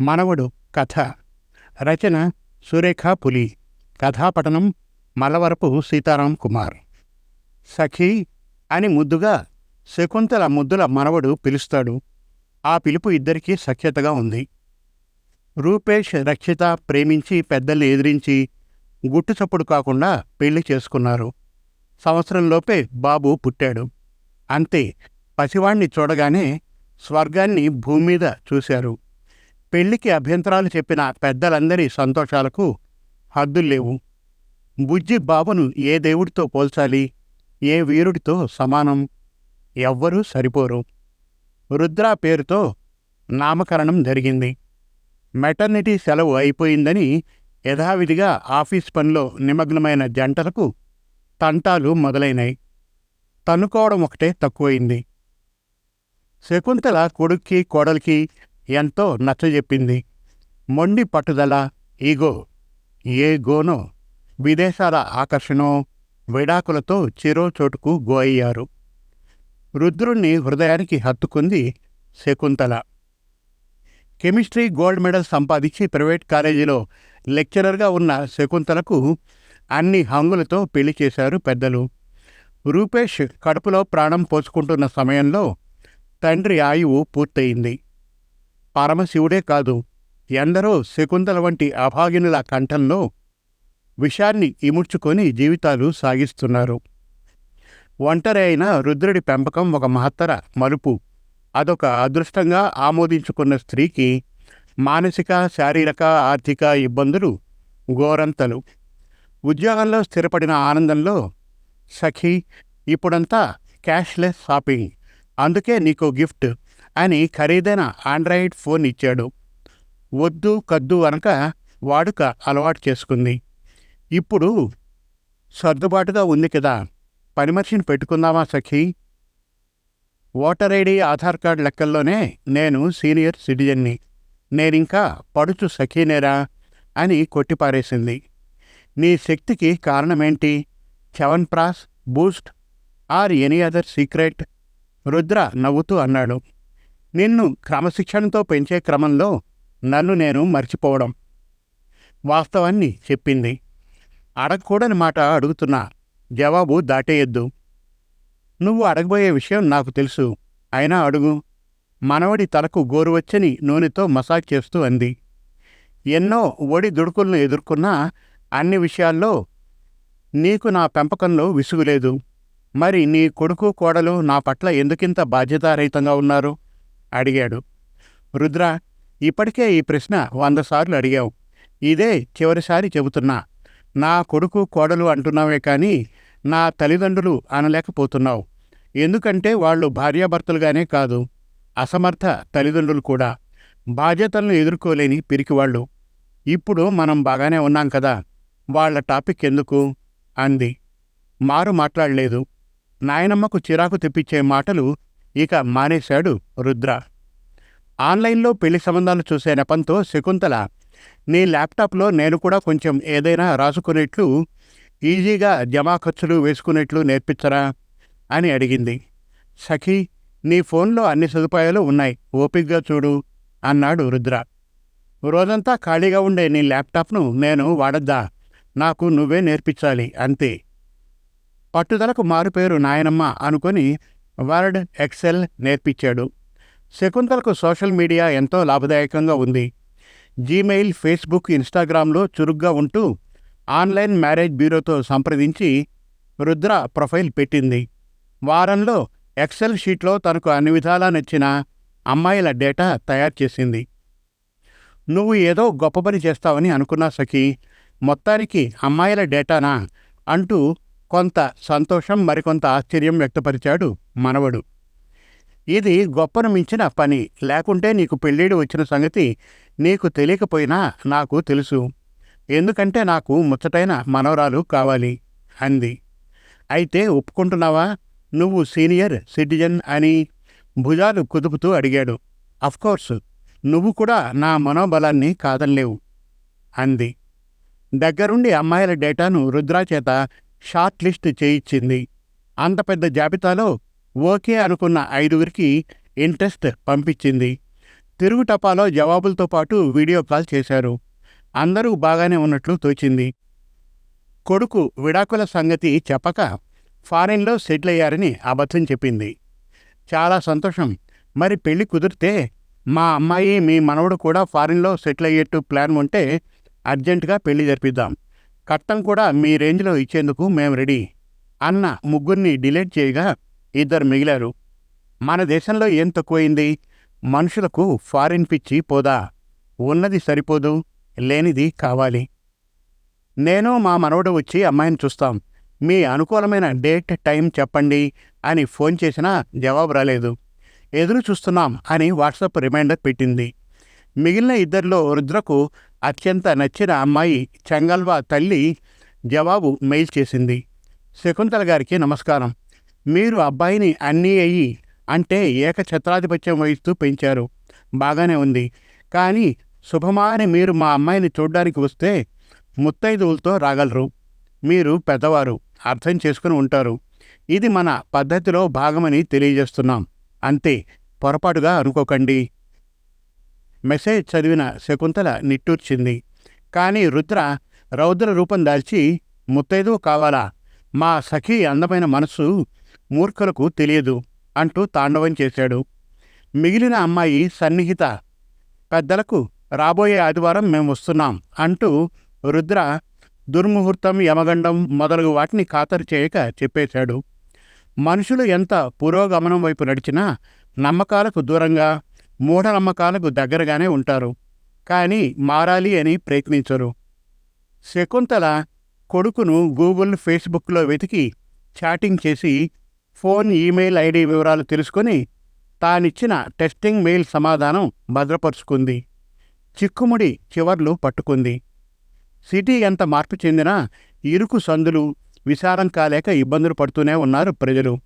మనవడు కథ. రచన సురేఖ పులి. కథాపఠనం మలవరపు సీతారాం కుమార్. సఖీ అని ముద్దుగా శకుంతల ముద్దుల మనవడు పిలుస్తాడు. ఆ పిలుపు ఇద్దరికీ సఖ్యతగా ఉంది. రూపేష్ రక్షిత ప్రేమించి పెద్దల్ని ఎదిరించి గుట్టు చప్పుడు కాకుండా పెళ్ళి చేసుకున్నారు. సంవత్సరంలోపే బాబు పుట్టాడు. అంతే పసివాణ్ణి చూడగానే స్వర్గాన్ని భూమి మీద చూశారు. పెళ్ళికి అభ్యంతరాలు చెప్పిన పెద్దలందరి సంతోషాలకు హద్దుల్లేవు బుజ్జి బాబును ఏ దేవుడితో పోల్చాలి ఏ వీరుడితో సమానం ఎవ్వరూ సరిపోరు. రుద్ర పేరుతో నామకరణం జరిగింది. మెటర్నిటీ సెలవు అయిపోయిందని యథావిధిగా ఆఫీస్ పనిలో నిమగ్నమైన జంటలకు తంటాలు మొదలైనాయి తన్నుకోవడం ఒకటే తక్కువైంది. శకుంతల కొడుక్కి కోడలికి ఎంతో నచ్చజెప్పింది. మొండి పట్టుదల ఈగో ఏ గోనో విదేశాల ఆకర్షణో విడాకులతో చిరో చోటుకు గోయ్యారు రుద్రుణ్ణి హృదయానికి హత్తుకుంది శకుంతల. కెమిస్ట్రీ గోల్డ్ మెడల్ సంపాదించి ప్రైవేట్ కాలేజీలో లెక్చరర్గా ఉన్న శకుంతలకు అన్ని హంగులతో పెళ్ళి చేశారు పెద్దలు. రూపేష్ కడుపులో ప్రాణం పోసుకుంటున్న సమయంలో తండ్రి ఆయువు పూర్తయింది. పరమశివుడే కాదు ఎందరో శకుంతల వంటి అభాగినుల కంఠంలో విషాన్ని ఇముడ్చుకొని జీవితాలు సాగిస్తున్నారు. ఒంటరి అయిన రుద్రుడి పెంపకం ఒక మహత్తర మలుపు. అదొక అదృష్టంగా ఆమోదించుకున్న స్త్రీకి మానసిక శారీరక ఆర్థిక ఇబ్బందులు ఘోరంతలు. ఉద్యోగంలో స్థిరపడిన ఆనందంలో సఖీ ఇప్పుడంతా క్యాష్లెస్ షాపింగ్ అందుకే నీకు గిఫ్ట్ అని ఖరీదైన ఆండ్రాయిడ్ ఫోన్ ఇచ్చాడు. వద్దు కద్దు అనక వాడుక అలవాటు చేసుకుంది. ఇప్పుడు సర్దుబాటుగా ఉంది కదా పని మనిషిని పెట్టుకుందామా సఖీ? ఓటర్ ఐడి ఆధార్ కార్డు లెక్కల్లోనే నేను సీనియర్ సిటిజన్ని. నేనింకా పడుచు సఖీనేరా అని కొట్టిపారేసింది. నీ శక్తికి కారణమేంటి? Chyawanprash boost or any other secret? Rudra నవ్వుతూ అన్నాడు. నిన్ను క్రమశిక్షణతో పెంచే క్రమంలో నన్ను నేను మర్చిపోవడం వాస్తవాన్ని చెప్పింది. అడగకూడని మాట అడుగుతున్నా జవాబు దాటేయొద్దు. నువ్వు అడగబోయే విషయం నాకు తెలుసు. అయినా అడుగు. మనవడి తలకు గోరువచ్చని నూనెతో మసాజ్ చేస్తూ అంది. ఎన్నో ఒడి దుడుకులను ఎదుర్కొన్నా అన్ని విషయాల్లో నీకు నా పెంపకంలో విసుగులేదు మరి నీ కొడుకు కోడలు నా పట్ల ఎందుకింత బాధ్యతారహితంగా ఉన్నారు? అడిగాడు. రుద్ర ఇప్పటికే ఈ ప్రశ్న వంద సార్లు అడిగావు. ఇదే చివరిసారి చెబుతున్నా. నా కొడుకు కోడలు అంటున్నావే కానీ నా తల్లిదండ్రులు అనలేకపోతున్నావు. ఎందుకంటే వాళ్ళు భార్యాభర్తలుగానే కాదు. అసమర్థ తల్లిదండ్రులు కూడా. బాధ్యతలను ఎదుర్కోలేని పిరికివాళ్ళు. ఇప్పుడు మనం బాగానే ఉన్నాం కదా. వాళ్ళ టాపిక్ ఎందుకు? అంది. మారు మాట్లాడలేదు. నాయనమ్మకు చిరాకు తెప్పించే మాటలు ఇక మానేశాడు రుద్ర. ఆన్లైన్లో పెళ్ళి సంబంధాలు చూసే నెపంతో శకుంతల నీ ల్యాప్టాప్లో నేను కూడా కొంచెం ఏదైనా రాసుకునేట్లు ఈజీగా జమా ఖర్చులు వేసుకునేట్లు నేర్పించరా? అని అడిగింది. సఖీ నీ ఫోన్లో అన్ని సదుపాయాలు ఉన్నాయి ఓపిగ్గా చూడు అన్నాడు రుద్ర. రోజంతా ఖాళీగా ఉండే నీ ల్యాప్టాప్ను నేను వాడద్దా? నాకు నువ్వే నేర్పించాలి అంతే. పట్టుదలకు మారుపేరు నాయనమ్మ అనుకొని వర్డ్ ఎక్సెల్ నేర్పించాడు. శకుంతలకు సోషల్ మీడియా ఎంతో లాభదాయకంగా ఉంది. జీమెయిల్ ఫేస్బుక్ ఇన్స్టాగ్రామ్లో చురుగ్గా ఉంటూ ఆన్లైన్ మ్యారేజ్ బ్యూరోతో సంప్రదించి రుద్ర ప్రొఫైల్ పెట్టింది. వారంలో ఎక్సెల్ షీట్లో తనకు అన్ని విధాలా నచ్చిన అమ్మాయిల డేటా తయారు చేసింది. నువ్వు ఏదో గొప్ప పని చేస్తావని అనుకున్నా సఖీ మొత్తానికి అమ్మాయిల డేటానా? అంటూ కొంత సంతోషం మరికొంత ఆశ్చర్యం వ్యక్తపరిచాడు మనవడు. ఇది గొప్పను మించిన పని లేకుంటే నీకు పెళ్ళిడు వచ్చిన సంగతి నీకు తెలియకపోయినా నాకు తెలుసు. ఎందుకంటే నాకు ముచ్చటైన మనవరాలు కావాలి అంది. అయితే ఒప్పుకుంటున్నావా? నువ్వు సీనియర్ సిటిజన్ అని భుజాలు కుదుపుతూ అడిగాడు. అఫ్కోర్స్ నువ్వు కూడా నా మనోబలాన్ని కాదనలేవు అంది. దగ్గరుండి అమ్మాయిల డేటాను రుద్రా చేత షార్ట్ లిస్ట్ చేయించింది అంత పెద్ద జాబితాలో ఓకే అనుకున్న ఐదుగురికి ఇంట్రెస్ట్ పంపించింది. తిరుగు టపాలో జవాబులతో పాటు వీడియో కాల్ చేశారు. అందరూ బాగానే ఉన్నట్లు తోచింది. కొడుకు విడాకుల సంగతి చెప్పక ఫారెన్లో సెటిల్ అయ్యారని అబద్ధం చెప్పింది. చాలా సంతోషం. మరి పెళ్ళి కుదిరితే మా అమ్మాయి మీ మనవడు కూడా ఫారిన్లో సెటిల్ అయ్యేట్టు ప్లాన్ ఉంటే అర్జెంటుగా పెళ్ళి జరిపిద్దాం. కట్టం కూడా మీ రేంజ్లో ఇచ్చేందుకు మేము రెడీ. అన్న ముగ్గురిని డిలీట్ చేయగా ఇద్దరు మిగిలారు. మన దేశంలో ఏం తక్కువైంది? మనుషులకు ఫారిన్ పిచ్చి పోదా? ఉన్నది సరిపోదు లేనిది కావాలి. నేను మా మనవడు వచ్చి అమ్మాయిని చూస్తాం. మీ అనుకూలమైన డేట్ టైం చెప్పండి అని ఫోన్ చేసినా జవాబు రాలేదు. ఎదురు చూస్తున్నాం అని వాట్సాప్ రిమైండర్ పెట్టింది. మిగిలిన ఇద్దరిలో రుద్రకు అత్యంత నచ్చిన అమ్మాయి చెంగల్వా తల్లి జవాబు మెయిల్ చేసింది. శకుంతల గారికి నమస్కారం. మీరు అబ్బాయిని అన్నీ అయ్యి అంటే ఏకఛత్రాధిపత్యం వహిస్తూ పెంచారు. బాగానే ఉంది. కానీ శుభమాని మీరు మా అమ్మాయిని చూడ్డానికి వస్తే ముత్తైదువులతో రాగలరు. మీరు పెద్దవారు. అర్థం చేసుకుని ఉంటారు. ఇది మన పద్ధతిలో భాగమని తెలియజేస్తున్నాం. అంతే. పొరపాటుగా అనుకోకండి. మెసేజ్ చదివిన శకుంతల నిట్టూర్చింది. కానీ రుద్ర రౌద్ర రూపం దాల్చి ముత్తైదువు కావాలా? మా సఖీ అందమైన మనసు మూర్ఖులకు తెలియదు అంటూ తాండవం చేశాడు. మిగిలిన అమ్మాయి సన్నిహిత పెద్దలకు రాబోయే ఆదివారం మేము వస్తున్నాం అంటూ రుద్ర దుర్ముహూర్తం యమగండం మొదలగు వాటిని ఖాతరు చేయక చెప్పేశాడు. మనుషులు ఎంత పురోగమనం వైపు నడిచినా నమ్మకాలకు దూరంగా మూఢనమ్మకాలకు దగ్గరగానే ఉంటారు. కానీ మారాలి అని ప్రయత్నించరు. శకుంతల కొడుకును గూగుల్ ఫేస్బుక్లో వెతికి చాటింగ్ చేసి ఫోన్ ఈమెయిల్ ఐడి వివరాలు తెలుసుకొని తానిచ్చిన టెస్టింగ్ మెయిల్ సమాధానం భద్రపరుచుకుంది. చిక్కుముడి చివర్లు పట్టుకుంది. సిటీ ఎంత మార్పు చెందినా ఇరుకు సందులు విశారం కాలేక ఇబ్బందులు పడుతూనే ఉన్నారు ప్రజలు.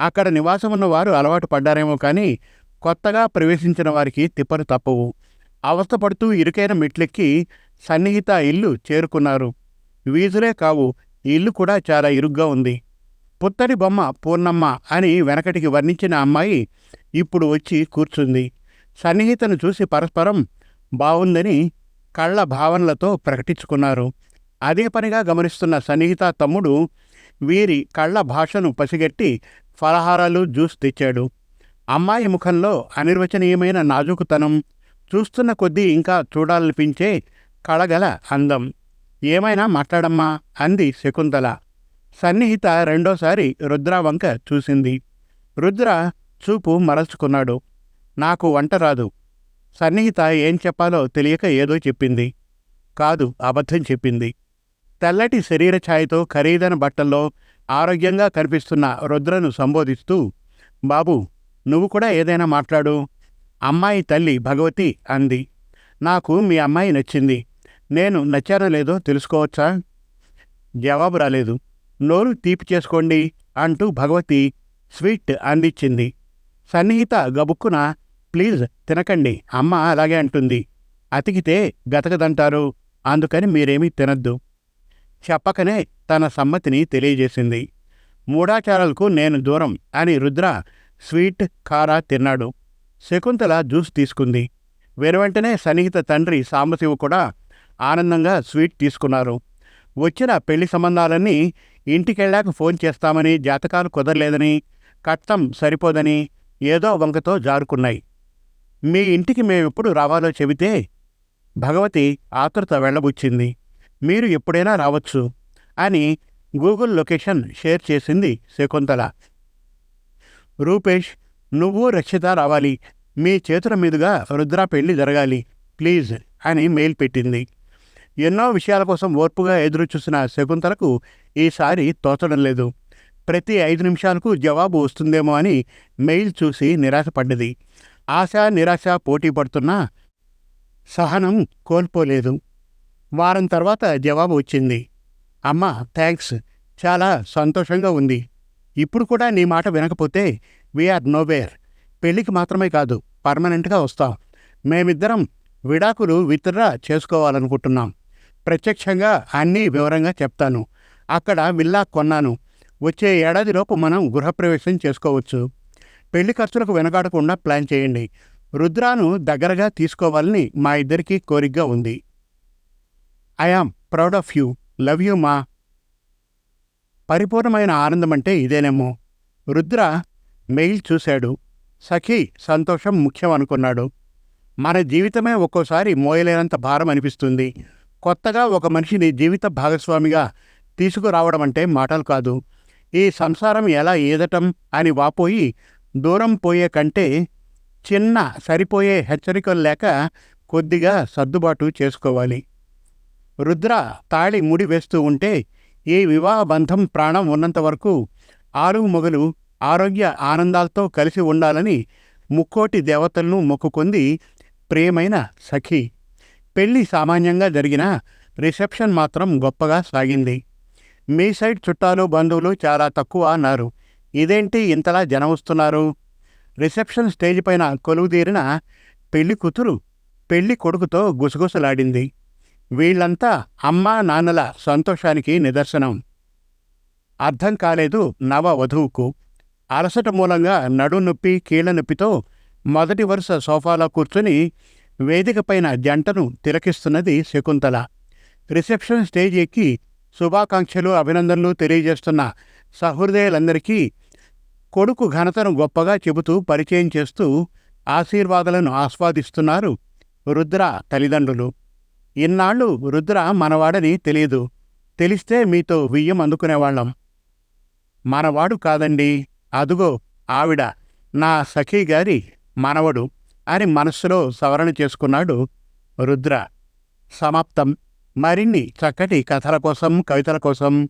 అక్కడ నివాసం ఉన్నవారు అలవాటు పడ్డారేమో కానీ కొత్తగా ప్రవేశించిన వారికి తిప్పలు తప్పవు. అవస్థపడుతూ ఇరుకైన మెట్లెక్కి సన్నిహిత ఇల్లు చేరుకున్నారు. వీధులే కావు. ఇల్లు కూడా చాలా ఇరుగ్గా ఉంది. పుత్తడి బొమ్మ పూర్ణమ్మ అని వెనకటికి వర్ణించిన అమ్మాయి ఇప్పుడు వచ్చి కూర్చుంది. సన్నిహితను చూసి పరస్పరం బావుందని కళ్ళ భావనలతో ప్రకటించుకున్నారు. అదే పనిగా గమనిస్తున్న సన్నిహిత తమ్ముడు వీరి కళ్ళ భాషను పసిగట్టి ఫలహారాలు జ్యూస్ తెచ్చాడు. అమ్మాయి ముఖంలో అనిర్వచనీయమైన నాజుకుతనం చూస్తున్న కొద్దీ ఇంకా చూడాలనిపించే కళగల అందం. ఏమైనా మాట్లాడమ్మా అంది శకుంతల. సన్నిహిత రెండోసారి రుద్ర వంక చూసింది. రుద్ర చూపు మరల్చుకున్నాడు. నాకు వంట రాదు. సన్నిహిత ఏం చెప్పాలో తెలియక ఏదో చెప్పింది. కాదు అబద్ధం చెప్పింది. తెల్లటి శరీర ఛాయతో ఖరీదైన బట్టల్లో ఆరోగ్యంగా కనిపిస్తున్న రుద్రను సంబోధిస్తూ బాబు నువ్వు కూడా ఏదైనా మాట్లాడు. అమ్మాయి తల్లి భగవతి అంది. నాకు మీ అమ్మాయి నచ్చింది. నేను నచ్చానో లేదో తెలుసుకోవచ్చా? జవాబు రాలేదు. నోరు తీపి చేసుకోండి అంటూ భగవతి స్వీట్ అందించింది. సన్నిహిత గబుక్కున ప్లీజ్ తినకండి అమ్మ అలాగే అంటుంది. అతికితే గతకదంటారు అందుకని మీరేమీ తినద్దు. చెప్పకనే తన సమ్మతిని తెలియజేసింది. మూఢాచారాలకు నేను దూరం అని రుద్ర స్వీట్ కారా తిన్నాడు. శకుంతల జ్యూస్ తీసుకుంది. వెనువెంటనే సన్నిహిత తండ్రి సాంబశివ కూడా ఆనందంగా స్వీట్ తీసుకున్నారు. వచ్చిన పెళ్ళి సంబంధాలన్నీ ఇంటికెళ్ళాక ఫోన్ చేస్తామని జాతకాలు కుదరలేదని కట్టం సరిపోదని ఏదో వంకతో జారుకున్నాయి. మీ ఇంటికి మేమెప్పుడు రావాలో చెబితే భగవతి ఆతృత వెళ్ళబుచ్చింది. మీరు ఎప్పుడైనా రావచ్చు అని గూగుల్ లొకేషన్ షేర్ చేసింది శకుంతల. రూపేష్ నువ్వు రక్షిత రావాలి. మీ చేతుల మీదుగా రుద్ర పెళ్ళి జరగాలి. ప్లీజ్ అని మెయిల్ పెట్టింది. ఎన్నో విషయాల కోసం ఓర్పుగా ఎదురుచూసిన శకుంతలకు ఈసారి తోచడం లేదు. ప్రతి ఐదు నిమిషాలకు జవాబు వస్తుందేమో అని మెయిల్ చూసి నిరాశపడ్డది. ఆశ నిరాశ పోటీ పడుతున్నా సహనం కోల్పోలేదు. వారం తర్వాత జవాబు వచ్చింది. అమ్మా థ్యాంక్స్ చాలా సంతోషంగా ఉంది. ఇప్పుడు కూడా నీ మాట వినకపోతే వీఆర్ నోవేర్ పెళ్ళికి మాత్రమే కాదు పర్మనెంట్గా వస్తాం. మేమిద్దరం విడాకులు విత్డ్రా చేసుకోవాలనుకుంటున్నాం. ప్రత్యక్షంగా అన్నీ వివరంగా చెప్తాను. అక్కడ విల్లా కొన్నాను. వచ్చే ఏడాదిలోపు మనం గృహప్రవేశం చేసుకోవచ్చు. పెళ్ళి ఖర్చులకు వెనకాడకుండా ప్లాన్ చేయండి. రుద్రాను దగ్గరగా తీసుకోవాలని మా ఇద్దరికీ కోరికగా ఉంది. I am proud of you love you మా పరిపూర్ణమైన ఆనందం అంటే ఇదేనేమో. రుద్ర మెయిల్ చూశాడు. సఖీ సంతోషం ముఖ్యం అనుకున్నాడు మన జీవితమే ఒక్కోసారి మోయలేనంత భారం అనిపిస్తుంది. కొత్తగా ఒక మనిషిని జీవిత భాగస్వామిగా తీసుకురావడం అంటే మాటలు కాదు. ఈ సంసారం ఎలా ఈదటం అని వాపోయి దూరం పోయే కంటే చిన్న సరిపోయే హెచ్చరికలు లేక కొద్దిగా సర్దుబాటు చేసుకోవాలి. రుద్ర తాళి ముడి వేస్తూ ఉంటే ఈ వివాహ బంధం ప్రాణం ఉన్నంత వరకు ఆరు మొగలు ఆరోగ్య ఆనందాలతో కలిసి ఉండాలని ముక్కోటి దేవతలను మొక్కుకుంది ప్రేమైన సఖి. పెళ్ళి సామాన్యంగా జరిగిన రిసెప్షన్ మాత్రం గొప్పగా సాగింది. మీ సైడ్ చుట్టాలు బంధువులు చాలా తక్కువ అన్నారు. ఇదేంటి ఇంతలా జనం వస్తున్నారు? రిసెప్షన్ స్టేజ్ పైన కొలువుదీరిన పెళ్ళి కూతురు పెళ్ళి కొడుకుతో గుసగుసలాడింది. వీళ్ళంతా అమ్మా నాన్నల సంతోషానికి నిదర్శనం. అర్థం కాలేదు నవ వధువుకు. అలసట మూలంగా నడు నొప్పి నొప్పితో మొదటి వరుస సోఫాలో కూర్చుని వేదికపైన జంటను తిలకిస్తున్నది శకుంతల. రిసెప్షన్ స్టేజ్ ఎక్కి శుభాకాంక్షలు అభినందనలు తెలియజేస్తున్న సహృదయులందరికీ కొడుకు ఘనతను గొప్పగా చెబుతూ పరిచయం చేస్తూ ఆశీర్వాదాలను ఆస్వాదిస్తున్నారు రుద్ర తల్లిదండ్రులు. ఇన్నాళ్ళు రుద్ర మనవాడని తెలియదు తెలిస్తే మీతో వియ్యం అందుకునేవాళ్ళం. మనవాడు కాదండి. అదుగో ఆవిడ. నా సఖీ గారి మనవడు అని మనస్సులో సవరణ చేసుకున్నాడు రుద్ర. సమాప్తం. మరిన్ని చక్కటి కథల కోసం కవితల కోసం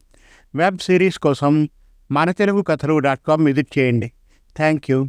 వెబ్ సిరీస్ కోసం మన తెలుగు కథలు డాట్ కామ్ విజిట్ చేయండి. Thank you.